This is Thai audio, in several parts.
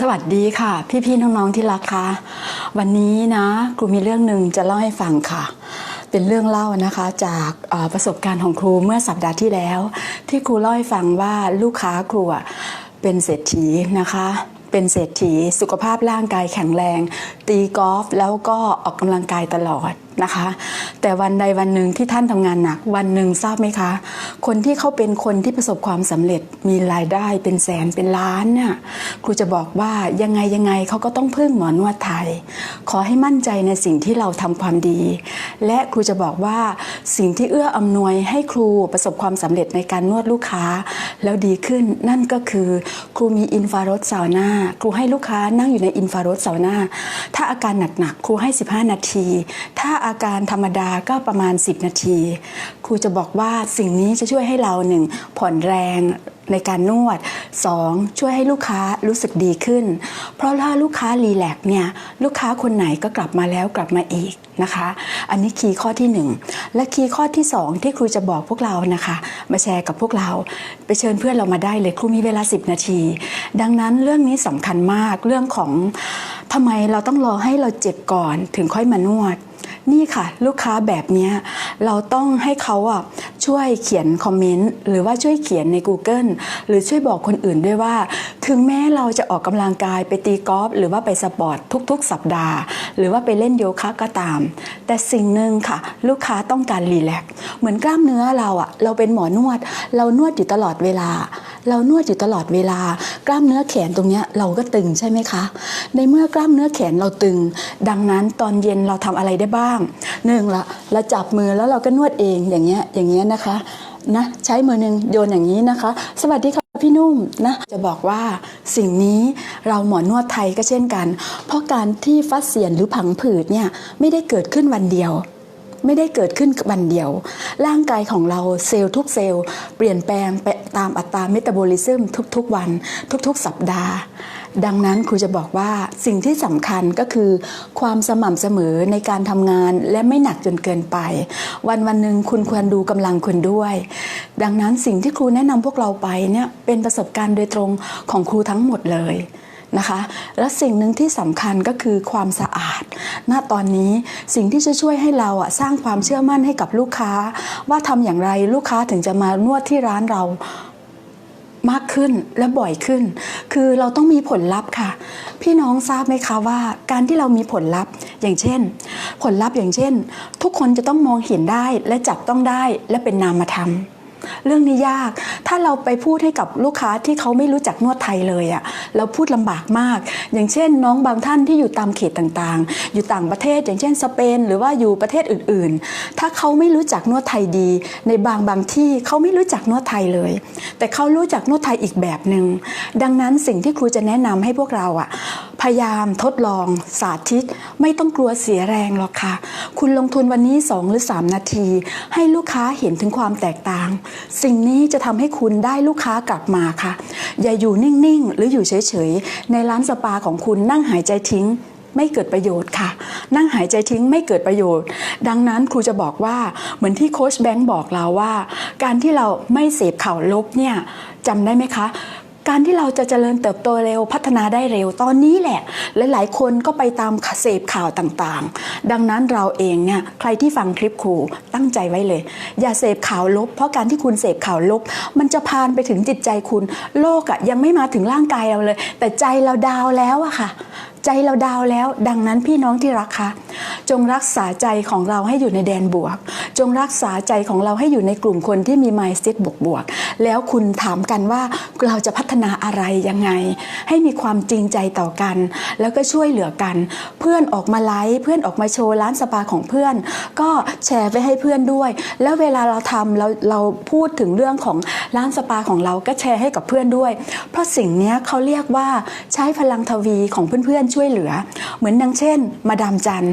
สวัสดีค่ะ พี่ๆน้องๆที่รักค่ะวันนี้นะครูมีเรื่องหนึ่งจะเล่าให้ฟังค่ะ เป็นเรื่องเล่านะคะจากประสบการณ์ของครูเมื่อสัปดาห์ที่แล้ว ที่ครูเล่าให้ฟังว่าลูกค้าครูอะเป็นเศรษฐีนะคะ เป็นเศรษฐีสุขภาพร่างกายแข็งแรง ตีกอล์ฟแล้วก็ออกกำลังกายตลอดนะคะ แต่วันใดวันหนึ่งที่ท่านทำงานหนัก วันหนึ่งทราบไหมคะ คนที่เขาเป็นคนที่ประสบความสำเร็จมีรายได้เป็นแสนเป็นล้านเนี่ยครูจะบอกว่ายังไงยังไงเขาก็ต้องพึ่งหมอนวดไทย ขอให้มั่นใจในสิ่งที่เราทำความดี และครูจะบอกว่าสิ่งที่เอื้ออำนวยให้ครูประสบความสำเร็จในการนวดลูกค้า แล้วดีขึ้นนั่นก็คือ ครูมีอินฟราโรดซาวน่าครูให้ลูกค้านั่งอยู่ในอินฟราโรดซาวน่าถ้าอาการหนักๆครูให้ 15 นาที ถ้าอาการธรรมดาก็ประมาณ 10 นาที ครูจะบอกว่าสิ่งนี้จะช่วยให้เราหนึ่งผ่อนแรง ในการนวด 2. ช่วยให้ลูกค้ารู้สึกดีขึ้น เพราะถ้าลูกค้ารีแลกซ์เนี่ยลูกค้าคนไหนก็กลับมาแล้วกลับมาอีกนะคะ อันนี้คีย์ข้อที่ 1 และคีย์ข้อที่ 2 ที่ครูจะบอกพวกเรานะคะ มาแชร์กับพวกเรา ไปเชิญเพื่อนเรามาได้เลยครูมีเวลา 10 นาที ดังนั้นเรื่องนี้สำคัญมากเรื่องของทำไมเราต้องรอให้เราเจ็บก่อนถึงค่อยมานวดนี่ค่ะ ลูกค้าแบบนี้เราต้องให้เขาอะ ช่วยเขียนคอมเมนต์หรือว่าช่วยเขียนใน Google หรือช่วยบอกคนอื่นด้วยว่า ถึงแม้เราจะออกกำลังกายไปตีกอล์ฟหรือว่าไปสปอร์ตทุกๆ สัปดาห์ หรือว่าไปเล่นโยคะก็ตาม แต่สิ่งหนึ่งค่ะ ลูกค้าต้องการรีแลกซ์เหมือนกล้ามเนื้อเราอะเราเป็นหมอนวด เรานวดอยู่ตลอดเวลา เรานวดอยู่ตลอดเวลา กล้ามเนื้อแขนตรงเนี้ยเราก็ตึงใช่ไหมคะ ในเมื่อกล้ามเนื้อแขนเราตึง ดังนั้นตอนเย็นเราทำอะไรได้บ้างหนึ่งละเราจับมือแล้วเราก็นวดเองอย่างเงี้ยอย่างเงี้ยนะคะนะใช้มือหนึ่งโยนอย่างนี้นะคะ สวัสดีค่ะพี่นุ่มนะจะบอกว่าสิ่งนี้เราหมอนวดไทยก็เช่นกัน เพราะการที่ฟัดเสียนหรือผังผืดเนี่ยไม่ได้เกิดขึ้นวันเดียว ไม่ได้เกิดขึ้นวันเดียว ร่างกายของเราเซลล์ทุกเซลล์เปลี่ยนแปลงไปตามอัตราเมตาบอลิซึมทุกๆวัน ทุกๆ สัปดาห์ ดังนั้นครูจะบอกว่าสิ่งที่สำคัญก็คือ ความสม่ำเสมอในการทำงานและไม่หนักจนเกินไป วันวันหนึ่งคุณควรดูกำลังคุณด้วย ดังนั้นสิ่งที่ครูแนะนำพวกเราไปเนี่ยเป็นประสบการณ์โดยตรงของครูทั้งหมดเลย นะคะ และสิ่งหนึ่งที่สำคัญก็คือความสะอาด ณ ตอนนี้สิ่งที่จะช่วยให้เราอะสร้างความเชื่อมั่นให้กับลูกค้า ว่าทำอย่างไรลูกค้าถึงจะมานวดที่ร้านเรามากขึ้นและบ่อยขึ้น คือเราต้องมีผลลัพธ์ค่ะ พี่น้องทราบไหมคะว่า การที่เรามีผลลัพธ์อย่างเช่น ผลลัพธ์อย่างเช่น ทุกคนจะต้องมองเห็นได้และจับต้องได้และเป็นนามธรรม เรื่องนี้ยาก ถ้าเราไปพูดให้กับลูกค้าที่เขาไม่รู้จักนวดไทยเลยอะ่ะเราพูดลำบากมาก อย่างเช่น น้องบางท่านที่อยู่ตามเขตต่างๆ อยู่ต่างประเทศ อย่างเช่นสเปนหรือว่าอยู่ประเทศอื่นๆ ถ้าเขาไม่รู้จักนวดไทยดี ในบางบางที่เขาไม่รู้จักนวดไทยเลย แต่เขารู้จักนวดไทยอีกแบบหนึง่งดังนั้นสิ่งที่ครูจะแนะนำให้พวกเราอะ่ะ ยายามทดลองสาธิต ไม่ต้องกลัวเสียแรงหรอกค่ะ คุณลงทุนวันนี้ 2 หรือ 3 นาที ให้ลูกค้าเห็นถึงความแตกต่าง สิ่งนี้จะทำให้คุณได้ลูกค้ากลับมาค่ะ อย่าอยู่นิ่ง ๆ หรืออยู่เฉย ๆ ในร้านสปาของคุณนั่งหายใจทิ้งไม่เกิดประโยชน์ค่ะ นั่งหายใจทิ้งไม่เกิดประโยชน์ ดังนั้นครูจะบอกว่าเหมือนที่โค้ชแบงค์บอกเราว่า การที่เราไม่เสพข่าวลบเนี่ยจำได้ไหมคะ การที่เราจะเจริญเติบโตเร็วพัฒนาได้เร็วตอนนี้แหละ หลายๆ คนก็ไปตามเสพข่าวต่างๆ ดังนั้นเราเองเนี่ยใครที่ฟังคลิปครูตั้งใจไว้เลย อย่าเสพข่าวลบ เพราะการที่คุณเสพข่าวลบ มันจะพานไปถึงจิตใจคุณ โลกอะยังไม่มาถึงร่างกายเราเลย แต่ใจเราดาวแล้วอะค่ะ ใจเราดาวแล้ว ดังนั้นพี่น้องที่รักคะจงรักษาใจของเราให้อยู่ในแดนบวก จงรักษาใจของเราให้อยู่ในกลุ่มคนที่มี mindset บวกบวกๆ แล้วคุณถามกันว่าเราจะพัฒนาอะไรยังไง ให้มีความจริงใจต่อกัน แล้วก็ช่วยเหลือกัน เพื่อนออกมาไลฟ์เพื่อนออกมาโชว์ร้านสปาของเพื่อน ก็แชร์ไปให้เพื่อนด้วย แล้วเวลาเราทำเราเราพูดถึงเรื่องของร้านสปาของเราก็แชร์ให้กับเพื่อนด้วย เพราะสิ่งนี้เขาเรียกว่าใช้พลังทวีของเพื่อนๆช่วยเหลือ เหมือนดังเช่น มาดามจัน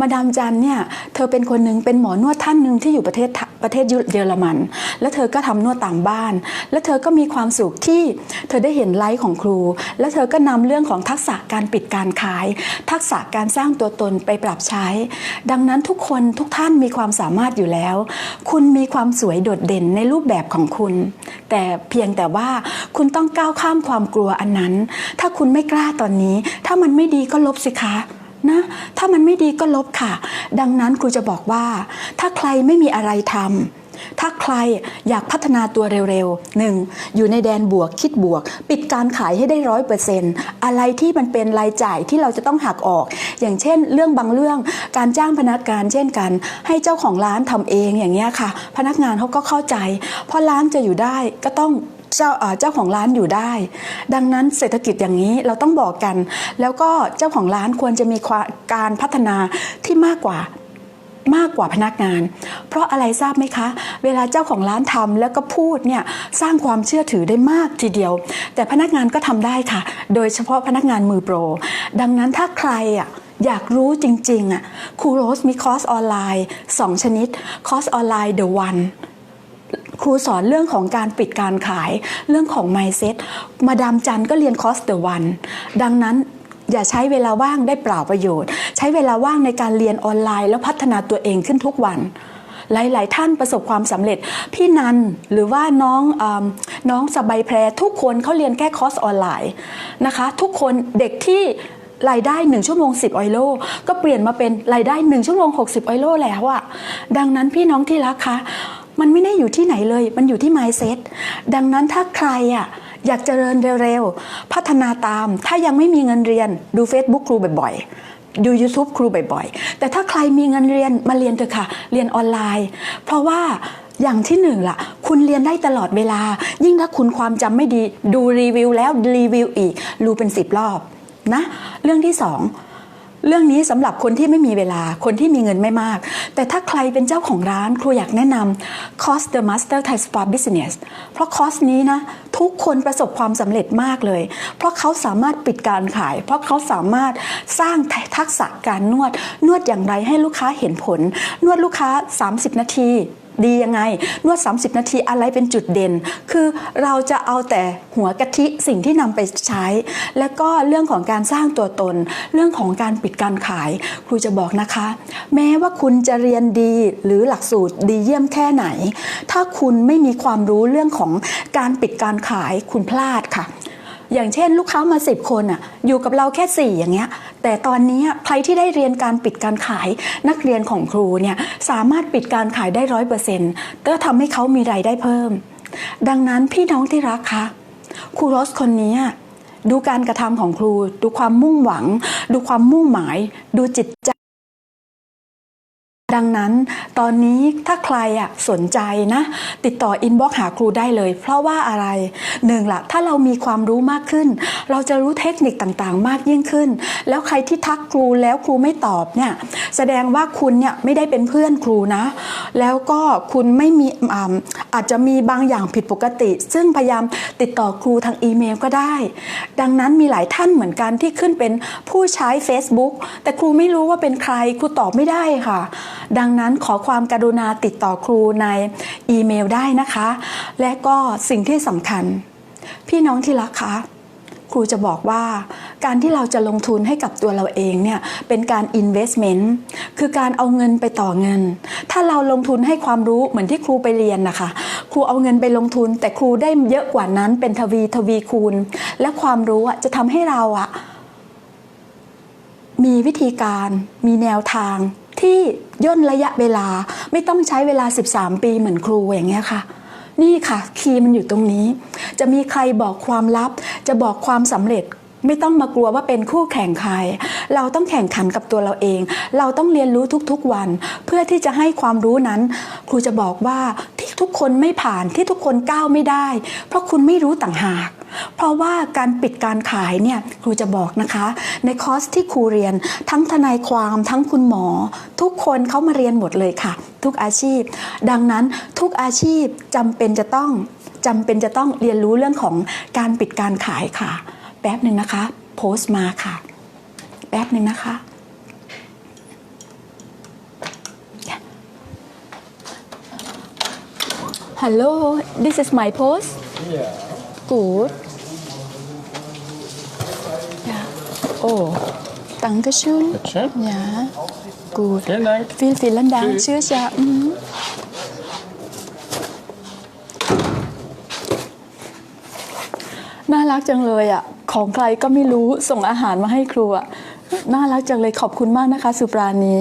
มาดามจันเนี่ยเธอเป็นคนหนึ่งเป็นหมอนวดท่านหนึ่งที่อยู่ประเทศประเทศเยอรมัน แล้วเธอก็ทำนวดตามบ้าน แล้วเธอก็มีความสุขที่เธอได้เห็นไลฟ์ของครู แล้วเธอก็นำเรื่องของทักษะการปิดการขาย ทักษะการสร้างตัวตนไปปรับใช้ ดังนั้นทุกคนทุกท่านมีความสามารถอยู่แล้ว คุณมีความสวยโดดเด่นในรูปแบบของคุณ แต่เพียงแต่ว่าคุณต้องก้าวข้ามความกลัวอันนั้น ถ้าคุณไม่กล้าตอนนี้ ถ้ามันไม่ดีก็ลบสิคะ นะถ้ามันไม่ดีก็ลบค่ะ ดังนั้นครูจะบอกว่า ถ้าใครไม่มีอะไรทำถ้าใครอยากพัฒนาตัวเร็วๆหนึ่งอยู่ในแดนบวกคิดบวก ปิดการขายให้ได้ร้อยเปอร์เซ็นต์อะไรที่มันเป็นรายจ่ายที่เราจะต้องหักออก อย่างเช่น เรื่องบางเรื่องการจ้างพนักงานเช่นกัน ให้เจ้าของร้านทำเองอย่างเงี้ยค่ะ พนักงานเขาก็เข้าใจ เพราะร้านจะอยู่ได้ก็ต้อง เจ้าเจ้าของร้านอยู่ได้ ดังนั้นเศรษฐกิจอย่างนี้เราต้องบอกกัน แล้วก็เจ้าของร้านควรจะมีการพัฒนาที่มากกว่ามากกว่าพนักงาน เพราะอะไรทราบไหมคะ เวลาเจ้าของร้านทำแล้วก็พูดเนี่ยสร้างความเชื่อถือได้มากทีเดียว แต่พนักงานก็ทำได้ค่ะ โดยเฉพาะพนักงานมือโปร ดังนั้นถ้าใครอะอยากรู้จริงๆอะครูโรสมีคอร์สออนไลน์ 2 ชนิด คอร์สออนไลน์ The One ครูสอนเรื่องของการปิดการขายเรื่องของ mindset มาดามจันก็เรียนคอร์ส The One ดังนั้นอย่าใช้เวลาว่างได้เปล่าประโยชน์ ใช้เวลาว่างในการเรียนออนไลน์ แล้วพัฒนาตัวเองขึ้นทุกวัน หลาย ๆ ท่านประสบความสำเร็จ พี่นันหรือว่าน้องอน้องสบายแพร ทุกคนเขาเรียนแค่คอร์สออนไลน์นะคะ ทุกคนเด็กที่รายได้ 1 ชั่วโมง 10 ออยโล ก็เปลี่ยนมาเป็นรายได้ 1 ชั่วโมง 60 ออยโลแล้วอะดังนั้นพี่น้องที่รักคะ มันไม่ได้อยู่ที่ไหนเลย มันอยู่ที่ mindset ดังนั้นถ้าใครอะอยากเจริญเร็วๆ พัฒนาตาม ถ้ายังไม่มีเงินเรียนดู Facebook ครูบ่อยๆ ดู YouTube ครูบ่อยๆ แต่ถ้าใครมีเงินเรียนมาเรียนเถอะค่ะ เรียนออนไลน์ เพราะว่าอย่างที่หนึ่งล่ะ คุณเรียนได้ตลอดเวลา ยิ่งถ้าคุณความจำไม่ดี ดูรีวิวแล้วรีวิวอีกดูเป็นสิบรอบนะ เรื่องที่สอง เรื่องนี้สำหรับคนที่ไม่มีเวลาคนที่มีเงินไม่มาก แต่ถ้าใครเป็นเจ้าของร้านครูอยากแนะนำคอร์ส The Master Thai Spa Business เพราะคอร์สนี้นะทุกคนประสบความสำเร็จมากเลย เพราะเขาสามารถปิดการขาย เพราะเขาสามารถสร้างทักษะการนวด นวดอย่างไรให้ลูกค้าเห็นผล นวดลูกค้า 30 นาที ดียังไง นวด 30 นาทีอะไรเป็นจุดเด่น คือเราจะเอาแต่หัวกะทิสิ่งที่นำไปใช้ แล้วก็เรื่องของการสร้างตัวตน เรื่องของการปิดการขาย ครูจะบอกนะคะ แม้ว่าคุณจะเรียนดีหรือหลักสูตรดีเยี่ยมแค่ไหน ถ้าคุณไม่มีความรู้เรื่องของการปิดการขายคุณพลาดค่ะ อย่างเช่น ลูกค้ามาสิบคนอะอยู่กับเราแค่สี่อย่างเงี้ยแต่ตอนนี้ใครที่ได้เรียนการปิดการขายนักเรียนของครูเนี่ยสามารถปิดการขายได้ร้อยเปอร์เซ็นต์ก็ทำให้เขามีรายได้เพิ่ม ดังนั้นพี่น้องที่รักคะครูโรสคนนี้ดูการกระทำของครู ดูความมุ่งหวัง ดูความมุ่งหมาย ดูจิตใจ ดังนั้นตอนนี้ถ้าใครอะสนใจนะ ติดต่ออินบ็อกหาครูได้เลย เพราะว่าอะไรหนึ่งละถ้าเรามีความรู้มากขึ้น เราจะรู้เทคนิคต่างๆ มากยิ่งขึ้น แล้วใครที่ทักครูแล้วครูไม่ตอบเนี่ยแสดงว่าคุณเนี่ยไม่ได้เป็นเพื่อนครูนะ แล้วก็คุณไม่มีอาอาจจะมีบางอย่างผิดปกติ ซึ่งพยายามติดต่อครูทางอีเมลก็ได้ ดังนั้นมีหลายท่านเหมือนกันที่ขึ้นเป็นผู้ใช้ Facebook แต่ครูไม่รู้ว่าเป็นใครครูตอบไม่ได้ค่ะ ดังนั้นขอความกรุณาติดต่อครูในอีเมลได้นะคะ และก็สิ่งที่สำคัญ พี่น้องที่รักคะครูจะบอกว่าการที่เราจะลงทุนให้กับตัวเราเองเนี่ยเป็นการ investment คือการเอาเงินไปต่อเงิน ถ้าเราลงทุนให้ความรู้เหมือนที่ครูไปเรียนนะคะ ครูเอาเงินไปลงทุน แต่ครูได้เยอะกว่านั้นเป็นทวีทวีคูณ และความรู้อะจะทำให้เราอะมีวิธีการมีแนวทาง ที่ย่นระยะเวลาไม่ต้องใช้เวลา 13 ปีเหมือนครูอย่างเงี้ยค่ะ นี่ค่ะ คีย์มันอยู่ตรงนี้ จะมีใครบอกความลับ จะบอกความสำเร็จไม่ต้องมากลัวว่าเป็นคู่แข่งใคร เราต้องแข่งขันกับตัวเราเอง เราต้องเรียนรู้ทุกๆวัน เพื่อที่จะให้ความรู้นั้น ครูจะบอกว่าที่ทุกคนไม่ผ่านที่ทุกคนก้าวไม่ได้ เพราะคุณไม่รู้ต่างหาก เพราะว่าการปิดการขายเนี่ยครูจะบอกนะคะ ในคอร์สที่ครูเรียน ทั้งทนายความทั้งคุณหมอ ทุกคนเขามาเรียนหมดเลยค่ะ ทุกอาชีพ ดังนั้นทุกอาชีพจำเป็นจะต้องจำเป็นจะต้องเรียนรู้เรื่องของการปิดการขายค่ะ แป๊บหนึ่งนะคะ โพสต์มาค่ะ แป๊บหนึ่งนะคะ Hello, this is my post. Ja. Gut. Ja. Oh, danke schön. Bitte. Ja. Gut. Vielen Dank. Vielen, vielen Dank. Tschüss. Tschüss ja. Mhm. Mm น่ารักจังเลยอะ ของใครก็ไม่รู้ส่งอาหารมาให้ครูอะ น่ารักจังเลยขอบคุณมากนะคะ สุปราณี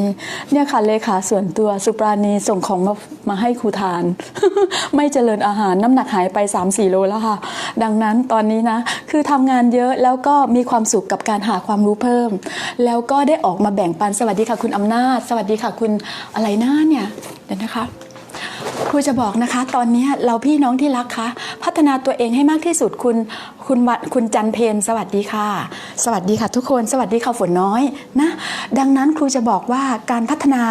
เนี่ยค่ะเลขาส่วนตัวสุปราณีส่งของมามาให้ครูทาน ไม่เจริญอาหารน้ำหนักหายไป 3-4 โลแล้วค่ะ ดังนั้นตอนนี้นะ คือทำงานเยอะแล้วก็มีความสุขกับการหาความรู้เพิ่ม แล้วก็ได้ออกมาแบ่งปันสวัสดีค่ะคุณอำนาจ สวัสดีค่ะคุณอะไรนะเนี่ยเดี๋ยวนะคะ ครูจะบอกนะคะ ตอนนี้เราพี่น้องที่รักคะพัฒนาตัวเองให้มากที่สุดคุณคุณวัคุณจันเพนสวัสดีค่ะ สวัสดีค่ะทุกคนสวัสดีค่ะฝนน้อยนะดังนั้นครูจะบอกว่าการพัฒนา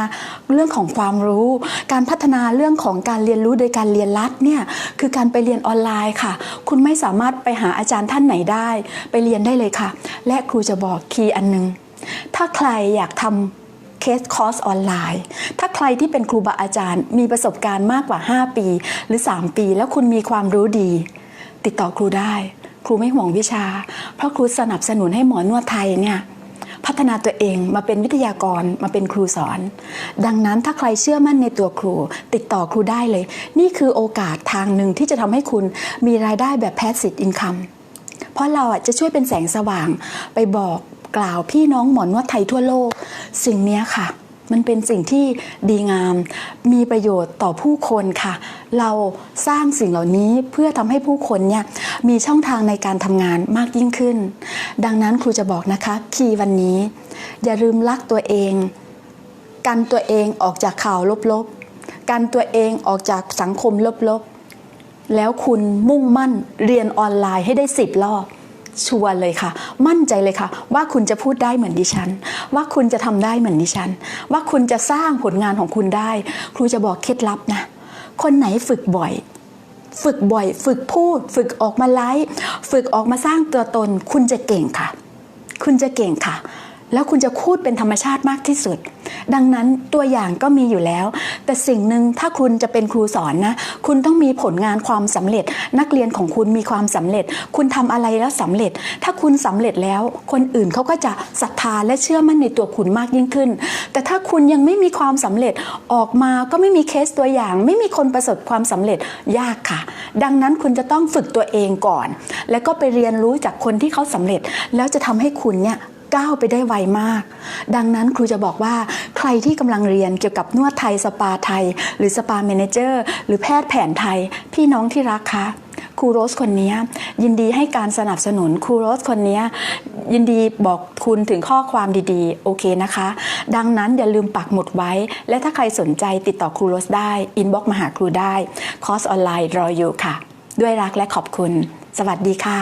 เรื่องของความรู้ การพัฒนาเรื่องของการเรียนรู้โดยการเรียนรัดเนี่ยคือการไปเรียนออนไลน์ค่ะ คุณไม่สามารถไปหาอาจารย์ท่านไหนได้ ไปเรียนได้เลยค่ะ และครูจะบอกคีย์อันหนึง ถ้าใครอยากทำ เคสคอร์สออนไลน์ ถ้าใครที่เป็นครูบาอาจารย์ มีประสบการณ์มากกว่า 5 ปี หรือ 3 ปี แล้วคุณมีความรู้ดี ติดต่อครูได้ ครูไม่ห่วงวิชา เพราะครูสนับสนุนให้หมอนวดไทยเนี่ยพัฒนาตัวเองมาเป็นวิทยากรมาเป็นครูสอน ดังนั้นถ้าใครเชื่อมั่นในตัวครู ติดต่อครูได้เลย นี่คือโอกาสทางหนึ่งที่จะทำให้คุณมีรายได้แบบ passive income เพราะเราอะจะช่วยเป็นแสงสว่างไปบอก กล่าวพี่น้องหมอนวดไทยทั่วโลก สิ่งนี้ค่ะ มันเป็นสิ่งที่ดีงาม มีประโยชน์ต่อผู้คนค่ะ เราสร้างสิ่งเหล่านี้เพื่อทำให้ผู้คนเนี่ยมีช่องทางในการทำงานมากยิ่งขึ้น ดังนั้นครูจะบอกนะคะ คีย์วันนี้ อย่าลืมรักตัวเอง กันตัวเองออกจากข่าวลบๆ กันตัวเองออกจากสังคมลบๆ แล้วคุณมุ่งมั่นเรียนออนไลน์ให้ได้สิบรอบ ชัวร์เลยค่ะ มั่นใจเลยค่ะ ว่าคุณจะพูดได้เหมือนดิฉัน ว่าคุณจะทำได้เหมือนดิฉัน ว่าคุณจะสร้างผลงานของคุณได้ ครูจะบอกเคล็ดลับนะ คนไหนฝึกบ่อย ฝึกบ่อย ฝึกพูด ฝึกออกมาไลฟ์ฝึกออกมาสร้างตัวตน คุณจะเก่งค่ะ คุณจะเก่งค่ะ แล้วคุณจะพูดเป็นธรรมชาติมากที่สุด ดังนั้นตัวอย่างก็มีอยู่แล้ว แต่สิ่งหนึ่งถ้าคุณจะเป็นครูสอนนะ คุณต้องมีผลงานความสำเร็จ นักเรียนของคุณมีความสำเร็จ คุณทำอะไรแล้วสำเร็จ ถ้าคุณสำเร็จแล้ว คนอื่นเขาก็จะศรัทธาและเชื่อมั่นในตัวคุณมากยิ่งขึ้น แต่ถ้าคุณยังไม่มีความสำเร็จออกมาก็ไม่มีเคสตัวอย่าง ไม่มีคนประสบความสำเร็จยากค่ะ ดังนั้นคุณจะต้องฝึกตัวเองก่อน แล้วก็ไปเรียนรู้จากคนที่เขาสำเร็จ แล้วจะทำให้คุณเนี่ย ก้าวไปได้ไวมาก ดังนั้นครูจะบอกว่าใครที่กำลังเรียนเกี่ยวกับนวดไทยสปาไทย หรือสปาเมนเจอร์ หรือแพทย์แผนไทย พี่น้องที่รักคะครูโรสคนนี้ยินดีให้การสนับสนุนครูโรสคนนี้ยินดีบอกคุณถึงข้อความดีๆ โอเคนะคะ ดังนั้นอย่าลืมปักหมุดไว้ และถ้าใครสนใจติดต่อครูโรสได้อินบ็อกมาหาครูได้ คอร์สออนไลน์รออยู่ค่ะ ด้วยรักและขอบคุณ สวัสดีค่ะ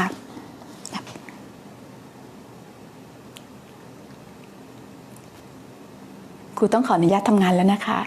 ค รูต้องขออนุญาตทำงานแล้วนะคะ